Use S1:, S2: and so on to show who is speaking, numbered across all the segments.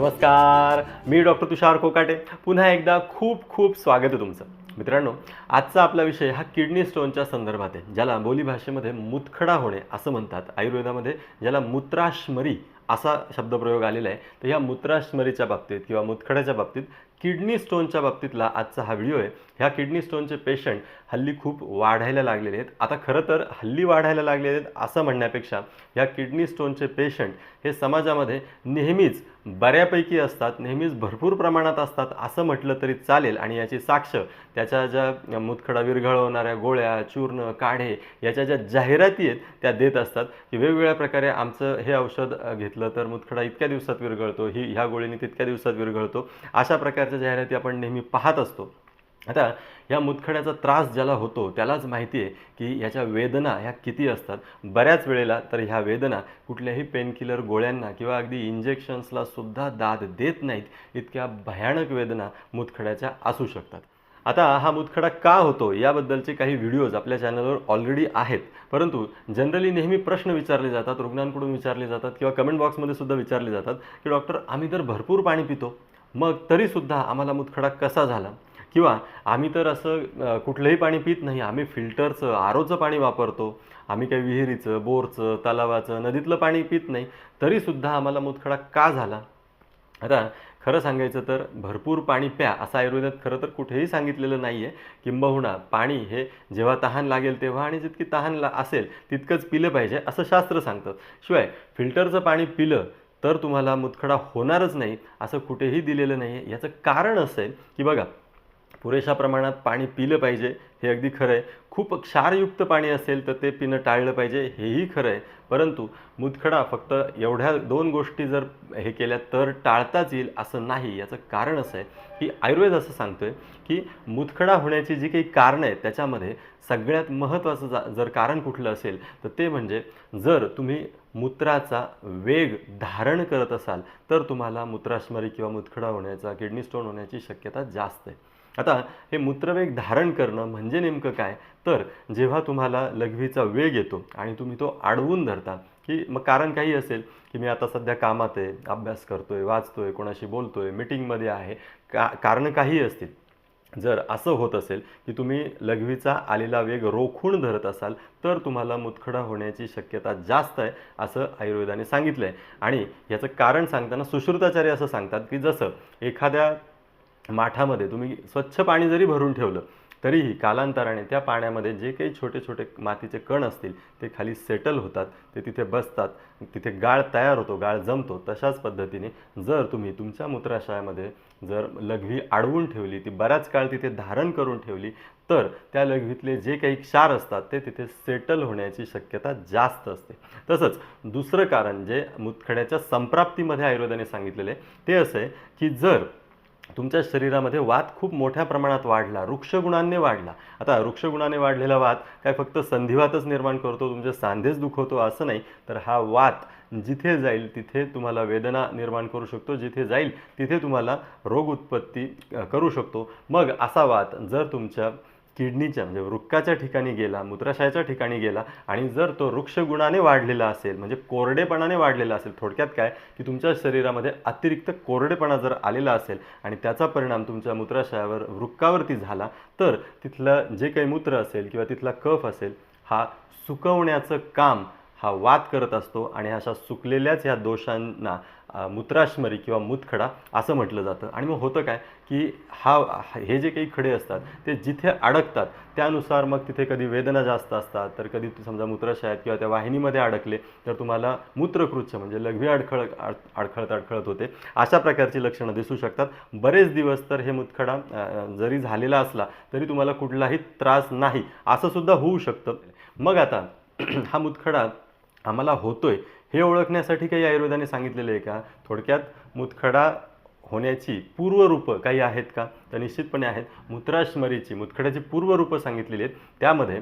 S1: नमस्कार मी डॉक्टर तुषार कोकाटे. पुन्हा एकदा खूप खूप स्वागत आहे तुमचं. मित्रांनो आजचा आपला विषय हा किडनी स्टोनच्या संदर्भात आहे ज्याला बोलीभाषेमध्ये मुतखडा होणे असं म्हणतात आयुर्वेदामध्ये ज्याला मूत्राश्मरी असा शब्दप्रयोग आलेला आहे. तर ह्या मूत्राश्मरीच्या बाबतीत किंवा मुतखड्याच्या बाबतीत किडनी स्टोनच्या बाबतीतला आजचा हा व्हिडिओ आहे. ह्या किडनी स्टोनचे पेशंट हल्ली खूप वाढायला लागलेले आहेत. आता खरं तर हल्ली वाढायला लागलेले आहेत असं म्हणण्यापेक्षा ह्या किडनी स्टोनचे पेशंट हे समाजामध्ये नेहमीच बऱ्यापैकी असतात नेहमीच भरपूर प्रमाणात असतात असं म्हटलं तरी चालेल. आणि याची साक्ष त्याच्या ज्या मुतखडा विरघळवणाऱ्या गोळ्या चूर्ण काढे याच्या ज्या जाहिराती आहेत त्या देत असतात की वेगवेगळ्या प्रकारे आमचं हे औषध घेतलं तर मुतखडा इतक्या दिवसात विरघळतो ही ह्या गोळीने तितक्या दिवसात विरघळतो. अशा प्रकारे प्रकारच्या जाहिराती आपण नेहमी पाहत असतो. आता या मुतखड्याचा त्रास ज्याला होतो त्यालाच माहिती आहे की याच्या वेदना ह्या किती असतात. बऱ्याच वेळेला तर ह्या वेदना कुठल्याही पेनकिलर गोळ्यांना किंवा अगदी इंजेक्शन्सला सुद्धा दाद देत नाहीत इतक्या भयानक वेदना मुतखड्याच्या असू शकतात. आता हा मुतखडा का होतो याबद्दलचे काही व्हिडिओज आपल्या चॅनलवर ऑलरेडी आहेत. परंतु जनरली नेहमी प्रश्न विचारले जातात रुग्णांकडून विचारले जातात किंवा कमेंट बॉक्समध्ये सुद्धा विचारले जातात की डॉक्टर आम्ही तर भरपूर पाणी पितो. मग तरीसुद्धा आम्हाला मुतखडा कसा झाला? किंवा आम्ही तर असं कुठलंही पाणी पित नाही. आम्ही फिल्टरचं आरोचं पाणी वापरतो. आम्ही काही विहिरीचं बोरचं तलावाचं नदीतलं पाणी पित नाही. तरीसुद्धा आम्हाला मुतखडा का झाला? आता खरं सांगायचं तर भरपूर पाणी प्या असं आयुर्वेदात खरं तर कुठेही सांगितलेलं नाही आहे किंबहुना पाणी हे जेव्हा तहान लागेल तेव्हा आणि जितकी तहान ला असेल तितकंच पिलं पाहिजे असं शास्त्र सांगतं. शिवाय फिल्टरचं पाणी पिलं तर तुम्हाला मुतखडा होणारच नाही असं कुठेही दिलेलं नाही आहे. याचं कारण असं आहे की बघा पुरेशा प्रमाणात पाणी पिलं पाहिजे हे अगदी खरं आहे. खूप क्षारयुक्त पाणी असेल तर ते पिणं टाळलं पाहिजे हेही खरं आहे. परंतु मुतखडा फक्त एवढ्या दोन गोष्टी जर हे केल्या तर टाळताच येईल असं नाही. याचं कारण असं आहे की आयुर्वेद असं सांगतो आहे की मुतखडा होण्याची जी काही कारणं आहेत त्याच्यामध्ये सगळ्यात महत्त्वाचं जा जर कारण कुठलं असेल तर ते म्हणजे जर तुम्ही मूत्राचा वेग धारण करत असाल तर तुम्हाला मूत्राश्मरी किंवा मुतखडा होण्याचा किडनी स्टोन होण्याची शक्यता जास्त आहे. आता हे मूत्रवेग धारण करणं म्हणजे नेमकं काय? तर जेव्हा तुम्हाला लघवीचा वेग येतो आणि तुम्ही तो अडवून धरता की मग कारण काही असेल की मी आता सध्या कामात आहे अभ्यास करतो आहे वाचतो आहे कोणाशी बोलतो आहे मीटिंगमध्ये आहे का कारणं काही असतील. जर असं होत असेल की तुम्ही लघवीचा आलेला वेग रोखून धरत असाल तर तुम्हाला मुतखडा होण्याची शक्यता जास्त आहे असं आयुर्वेदाने सांगितलं आहे आणि याचं कारण सांगताना सुश्रुताचार्य असं सांगतात की जसं एखाद्या माठामध्ये तुम्ही स्वच्छ पाणी जरी भरून ठेवलं तरीही कालांतराने त्या पाण्यामध्ये जे काही छोटे छोटे मातीचे कण असतील ते खाली सेटल होतात ते तिथे बसतात तिथे गाळ तयार होतो गाळ जमतो तशाच पद्धतीने जर तुम्ही तुमच्या मूत्राशयामध्ये जर लघवी अडवून ठेवली ती बराच काळ तिथे धारण करून ठेवली तर त्या लघवीतले जे काही क्षार असतात ते तिथे सेटल होण्याची शक्यता जास्त असते. तसंच दुसरं कारण जे मुतखड्याच्या संप्राप्तीमध्ये आयुर्वेदाने सांगितलेलं आहे ते असं आहे की जर तुमच्या शरीरामध्ये वात खूप मोठ्या प्रमाणात वाढला वृक्षगुणांनी वाढला. आता वृक्षगुणाने वाढलेला वात काय फक्त संधिवातच निर्माण करतो तुमचे सांधेच दुखवतो असं नाही तर हा वात जिथे जाईल तिथे तुम्हाला वेदना निर्माण करू शकतो जिथे जाईल तिथे तुम्हाला रोग उत्पत्ती करू शकतो. मग असा वात जर तुमच्या किडनीच्या म्हणजे वृक्काच्या ठिकाणी गेला मूत्राशयाच्या ठिकाणी गेला आणि जर तो वृक्षगुणाने वाढलेला असेल म्हणजे कोरडेपणाने वाढलेला असेल थोडक्यात काय? की तुमच्या शरीरामध्ये अतिरिक्त कोरडेपणा जर आलेला असेल आणि त्याचा परिणाम तुमच्या मूत्राशयावर वृक्कावरती झाला तर तिथलं जे काही मूत्र असेल किंवा तिथला कफ असेल हा सुकवण्याचं काम हा वाद करत असतो आणि अशा सुकलेल्याच ह्या दोषांना मूत्राश्मरी किंवा मूतखडा असं म्हटलं जातं. आणि मग होतं काय की हा हे जे काही खडे असतात ते जिथे अडकतात त्यानुसार मग तिथे कधी वेदना जास्त असतात तर कधी समजा मूत्राशयात किंवा त्या वाहिनीमध्ये अडकले तर तुम्हाला मूत्रकृच्छ म्हणजे लघवी अडखळ अड अडखळत अडखळत होते. अशा प्रकारची लक्षणं दिसू शकतात. बरेच दिवस तर हे मुतखडा जरी झालेला असला तरी तुम्हाला कुठलाही त्रास नाही. असं सुद्धा होऊ शकतं. मग आता हा मुतखडा आम्हाला होतोय. हे ओळखण्यासाठी काही आयुर्वेदाने सांगितलेलं आहे का? थोडक्यात मुतखडा होण्याची पूर्वरूपं काही आहेत का? तर निश्चितपणे आहेत. मूत्राश्मरीची मुतखड्याची पूर्वरूपं सांगितलेली आहेत. त्यामध्ये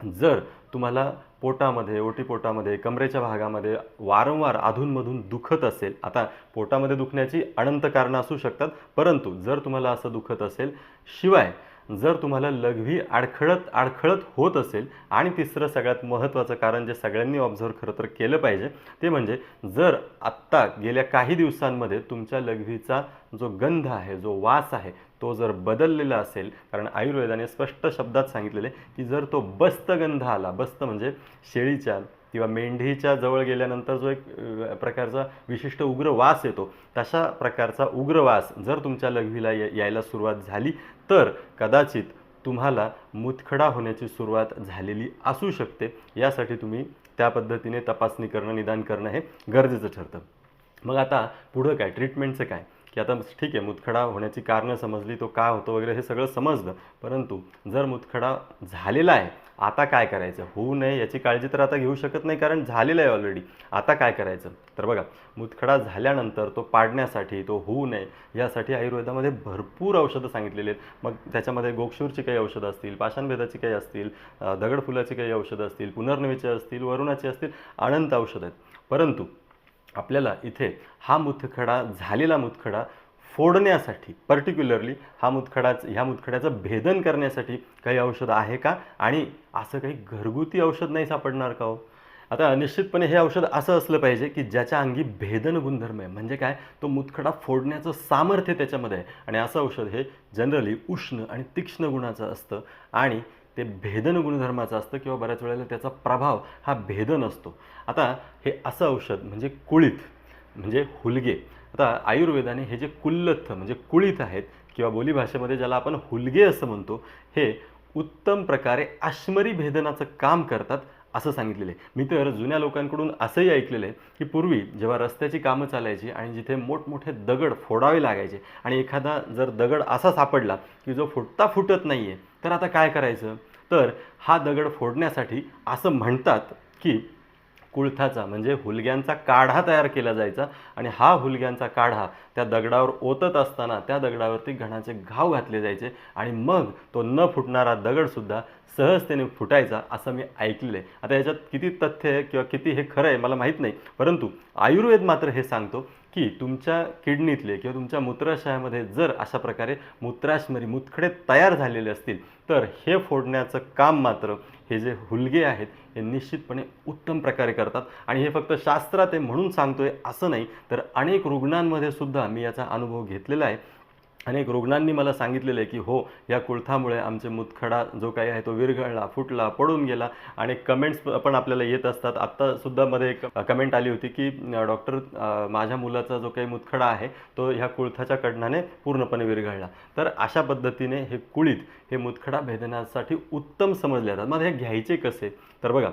S1: जर तुम्हाला पोटामध्ये ओटीपोटामध्ये कमरेच्या भागामध्ये वारंवार अधूनमधून दुखत असेल आता पोटामध्ये दुखण्याची अनंत कारणं असू शकतात परंतु जर तुम्हाला असं दुखत असेल शिवाय जर तुम्हाला लघवी अडखळत अडखळत होत असेल आणि तिसरं सगळ्यात महत्त्वाचं कारण जे सगळ्यांनी ऑब्झर्व खरं तर केलं पाहिजे ते म्हणजे जर आत्ता गेल्या काही दिवसांमध्ये तुमच्या लघवीचा जो गंध आहे जो वास आहे तो जर बदललेला असेल कारण आयुर्वेदाने स्पष्ट शब्दात सांगितलेले की जर तो बस्त गंध आला बस्त म्हणजे शेळीच्या किंवा मेंढीच्या जवळ गेल्यानंतर जो एक प्रकारचा विशिष्ट उग्र वास येतो तशा प्रकारचा उग्र वास जर तुमच्या लघवीला यायला सुरुवात झाली तर कदाचित तुम्हाला मुतखडा होण्याची सुरुवात झालेली असू शकते. यासाठी तुम्ही त्या पद्धतीने तपासणी करणं निदान करणं हे गरजेचं ठरतं. मग आता पुढं काय? ट्रीटमेंटचं काय? की आता ठीक आहे मुतखडा होण्याची कारणं समजली तो का होतो वगैरे हे सगळं समजलं. परंतु जर मुतखडा झालेला आहे आता काय करायचं? होऊ नये याची काळजी तर आता घेऊ शकत नाही कारण झालेलं आहे ऑलरेडी आता काय करायचं? तर बघा मुतखडा झाल्यानंतर तो पाडण्यासाठी तो होऊ नये यासाठी आयुर्वेदामध्ये भरपूर औषधं सांगितलेली आहेत. मग त्याच्यामध्ये गोक्षूरची काही औषधं असतील पाषाणभेदाची काही असतील दगडफुलाची काही औषधं असतील पुनर्नवीची असतील वरुणाची असतील अनंत औषधं आहेत. परंतु आपल्याला इथे हा मुतखडा झालेला मुतखडा फोडण्यासाठी पर्टिक्युलरली हा मुतखडाच ह्या मुतखड्याचं भेदन करण्यासाठी काही औषध आहे का? आणि असं काही घरगुती औषध नाही सापडणार का हो? आता निश्चितपणे हे औषध असं असलं पाहिजे की ज्याच्या अंगी भेदन गुणधर्म आहे. म्हणजे काय? तो मुतखडा फोडण्याचं सामर्थ्य त्याच्यामध्ये आहे. आणि असं औषध हे जनरली उष्ण आणि तीक्ष्ण गुणाचं असतं. आणि ते भेदन गुणधर्माचं असतं किंवा बऱ्याच वेळेला त्याचा प्रभाव हा भेदन असतो. आता हे असं औषध म्हणजे कुळीत म्हणजे हुलगे आता आयुर्वेदाने हे जे कुल्लथ म्हणजे कुळीत आहेत किंवा बोलीभाषेमध्ये ज्याला आपण हुलगे असं म्हणतो हे उत्तम प्रकारे आश्मरी भेदनाचं काम करतात असं सांगितलेलं आहे. मी तर जुन्या लोकांकडून असंही ऐकलेलं आहे की पूर्वी जेव्हा रस्त्याची कामं चालायची आणि जिथे मोठमोठे दगड फोडावे लागायचे आणि एखादा जर दगड असा सापडला की जो फुटता फुटत नाही आहे तर आता काय करायचं? तर हा दगड फोडण्यासाठी असं म्हणतात की कुळथाचा म्हणजे हुलग्यांचा काढा तयार केला जायचा आणि हा हुलग्यांचा काढा त्या दगडावर ओतत असताना त्या दगडावरती घणाचे घाव घातले जायचे आणि मग तो न फुटणारा दगडसुद्धा सहजतेने फुटायचा असं मी ऐकलेलं आहे. आता याच्यात किती तथ्य आहे किंवा किती हे खरं आहे मला माहीत नाही परंतु आयुर्वेद मात्र हे सांगतो की तुमच्या किडनीतले किंवा तुमच्या मूत्राशयामध्ये जर अशा प्रकारे मूत्राश्मरी मुतखडे तयार झालेले असतील तर हे फोडण्याचं काम मात्र हे जे हुलगे आहेत हे निश्चितपणे उत्तम प्रकारे करतात. आणि हे फक्त शास्त्रात आहे म्हणून सांगतोय असं नाही तर अनेक रुग्णांमध्ये सुद्धा मी याचा अनुभव घेतलेला आहे. अनेक रुग्णांनी मला सांगितलेलं आहे की हो या कुळथामुळे आमचे मुतखडा जो काही आहे तो विरघळला फुटला पडून गेला आणि कमेंट्स पण आपल्याला येत असतात. आत्तासुद्धा मध्ये एक कमेंट आली होती की डॉक्टर माझ्या मुलाचा जो काही मुतखडा आहे तो ह्या कुळथाच्या कडणाने पूर्णपणे विरघळला. तर अशा पद्धतीने हे कुळीत हे मुतखडा भेदण्यासाठी उत्तम समजले जातात. मग हे घ्यायचे कसे? तर बघा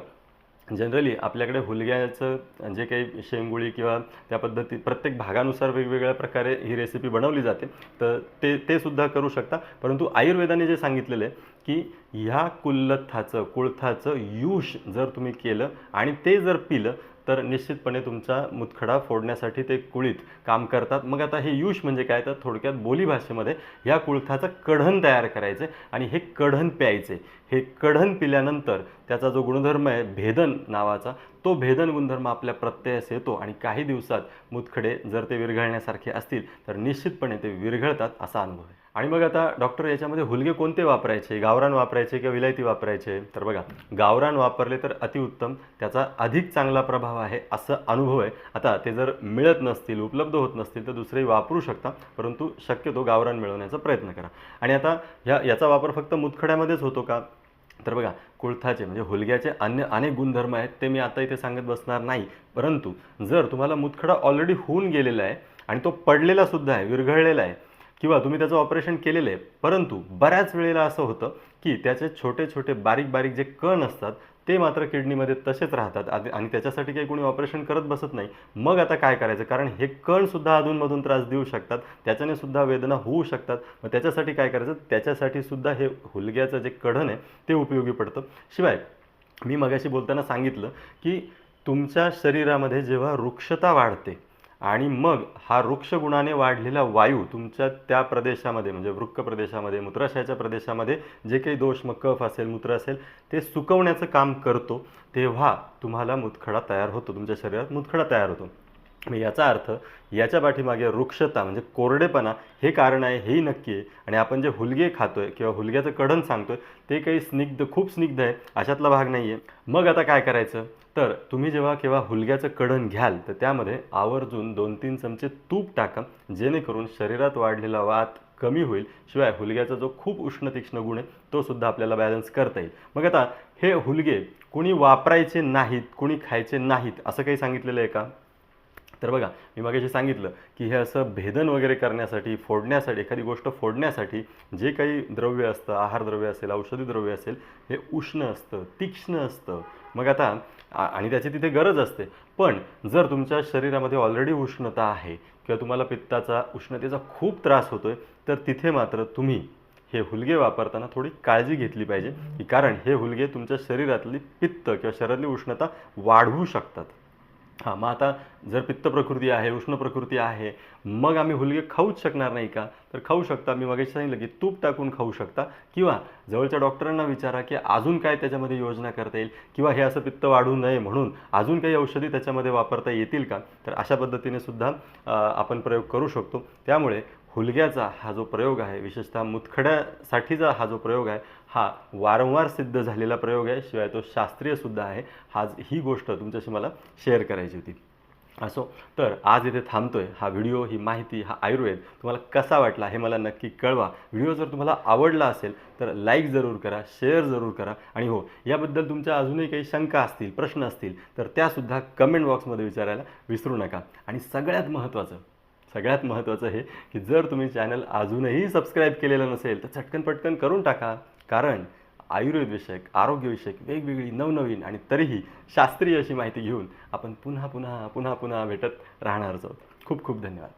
S1: जनरली आपल्याकडे हुलग्याचं जे काही शेंगुळी किंवा त्या पद्धती प्रत्येक भागानुसार वेगवेगळ्या प्रकारे ही रेसिपी बनवली जाते. तर ते ते सुद्धा करू शकता. परंतु आयुर्वेदाने जे सांगितलेलं आहे की ह्या कुल्लथाचं कुळथाचं यूश जर तुम्ही केलं आणि ते जर पिलं तर निश्चितपणे तुमचा मुतखडा फोडण्यासाठी ते कुळीत काम करतात. मग आता हे यूश म्हणजे काय? तर थोडक्यात बोलीभाषेमध्ये ह्या कुळथाचं कढण तयार करायचे आणि हे कढण प्यायचे. हे कढण पिल्यानंतर त्याचा जो गुणधर्म आहे भेदन नावाचा तो भेदन गुणधर्म आपल्या प्रत्ययास येतो आणि काही दिवसात मुतखडे जर ते विरघळण्यासारखे असतील तर निश्चितपणे ते विरघळतात असा अनुभव आहे. आणि मग आता डॉक्टर याच्यामध्ये हुलगे कोणते वापरायचे? गावरान वापरायचे किंवा विलायती वापरायचे? तर बघा गावरान वापरले तर अतिउत्तम त्याचा अधिक चांगला प्रभाव आहे असं अनुभव आहे. आता ते जर मिळत नसतील उपलब्ध होत नसतील तर दुसरेही वापरू शकता परंतु शक्यतो गावरान मिळवण्याचा प्रयत्न करा. आणि आता ह्या याचा वापर फक्त मुतखड्यामध्येच होतो का? तर बघा कुळथाचे म्हणजे हुलग्याचे अन्य अनेक गुणधर्म आहेत ते मी आता इथे सांगत बसणार नाही. परंतु जर तुम्हाला मुतखडा ऑलरेडी होऊन गेलेला आहे आणि तो पडलेला सुद्धा आहे विरघळलेला आहे किंवा तुम्ही त्याचं ऑपरेशन केलेलं आहे. परंतु बऱ्याच वेळेला असं होतं की त्याचे छोटे छोटे बारीक बारीक जे कण असतात ते मात्र किडनीमध्ये तसेच राहतात आणि त्याच्यासाठी काही कोणी ऑपरेशन करत बसत नाही. मग आता काय करायचं? कारण हे कणसुद्धा अधूनमधून त्रास देऊ शकतात. त्याच्याने सुद्धा वेदना होऊ शकतात. मग त्याच्यासाठी काय करायचं? त्याच्यासाठी सुद्धा हे हुलग्याचं जे कढण आहे ते उपयोगी पडतं. शिवाय मी मगाशी बोलताना सांगितलं की तुमच्या शरीरामध्ये जेव्हा वृक्षता वाढते आणि मग हा वृक्ष गुणाने वाढलेला वायू तुमच्या त्या प्रदेशामध्ये म्हणजे वृक्क प्रदेशामध्ये मूत्राशयाच्या प्रदेशामध्ये जे काही दोष मग कफ असेल मूत्र असेल ते सुकवण्याचं काम करतो तेव्हा तुम्हाला मुतखडा तयार होतो तुमच्या शरीरात मुतखडा तयार होतो. मग याचा अर्थ याच्या पाठीमागे वृक्षता म्हणजे कोरडेपणा हे कारण आहे हेही नक्की आहे. आणि आपण जे हुलगे खातोय किंवा हुलग्याचं कढण सांगतोय ते काही स्निग्ध खूप स्निग्ध आहे अशातला भाग नाही आहे मग आता काय करायचं? तर तुम्ही जेव्हा केव्हा हुलग्याचं कढण घ्याल तर त्यामध्ये आवर्जून दोन तीन चमचे तूप टाका जेणेकरून शरीरात वाढलेला वात कमी होईल. शिवाय हुलग्याचा जो खूप उष्ण तीक्ष्ण गुण आहे तो सुद्धा आपल्याला बॅलन्स करता येईल. मग आता हे हुलगे कुणी वापरायचे नाहीत कोणी खायचे नाहीत असं काही सांगितलेलं आहे का? तर बघा मी मागाशी सांगितलं की हे असं भेदन वगैरे करण्यासाठी फोडण्यासाठी एखादी गोष्ट फोडण्यासाठी जे काही द्रव्य असतं आहारद्रव्य असेल औषधी द्रव्य असेल हे उष्ण असतं तीक्ष्ण असतं. मग आता आणि त्याची तिथे गरज असते. पण जर तुमच्या शरीरामध्ये ऑलरेडी उष्णता आहे किंवा तुम्हाला पित्ताचा उष्णतेचा खूप त्रास होतोय तर तिथे मात्र तुम्ही हे हुलगे वापरताना थोडी काळजी घेतली पाहिजे. कारण हे हुलगे तुमच्या शरीरातली पित्त किंवा शरीरातली उष्णता वाढवू शकतात. हां मग आता जर पित्त प्रकृती आहे उष्ण प्रकृती आहे मग आम्ही हुलगे खाऊच शकणार नाही का? तर खाऊ शकता. मी मगाशी सांगितलं की तूप टाकून खाऊ शकता. किंवा जवळच्या डॉक्टरांना विचारा की अजून काय त्याच्यामध्ये योजना करता येईल? किंवा हे असं पित्त वाढू नये म्हणून अजून काही औषधी त्याच्यामध्ये वापरता येतील का? तर अशा पद्धतीने सुद्धा आपण प्रयोग करू शकतो. त्यामुळे हुलग्याचा हा जो प्रयोग आहे विशेषतः मुतखड्यासाठीचा हा जो प्रयोग आहे हा वारंवार सिद्ध झालेला प्रयोग आहे. शिवाय तो शास्त्रीयसुद्धा आहे. हा ही गोष्ट तुमच्याशी मला शेअर करायची होती. असो तर आज इथे थांबतोय. हा व्हिडिओ ही माहिती हा आयुर्वेद तुम्हाला कसा वाटला हे मला नक्की कळवा. व्हिडिओ जर तुम्हाला आवडला असेल तर लाईक जरूर करा शेअर जरूर करा. आणि हो याबद्दल तुमच्या अजूनही काही शंका असतील प्रश्न असतील तर त्यासुद्धा कमेंट बॉक्समध्ये विचारायला विसरू नका. आणि सगळ्यात महत्त्वाचं सगळ्यात महत्त्वाचं हे की जर तुम्ही चॅनल अजूनही सबस्क्राईब केलेलं नसेल तर चटकन पटकन करून टाका. कारण आयुर्वेदविषयक आरोग्यविषयक वेगवेगळी नवनवीन आणि तरीही शास्त्रीय अशी माहिती घेऊन आपण पुन्हा पुन्हा पुन्हा पुन्हा भेटत राहणारच आहोत. खूप खूप धन्यवाद.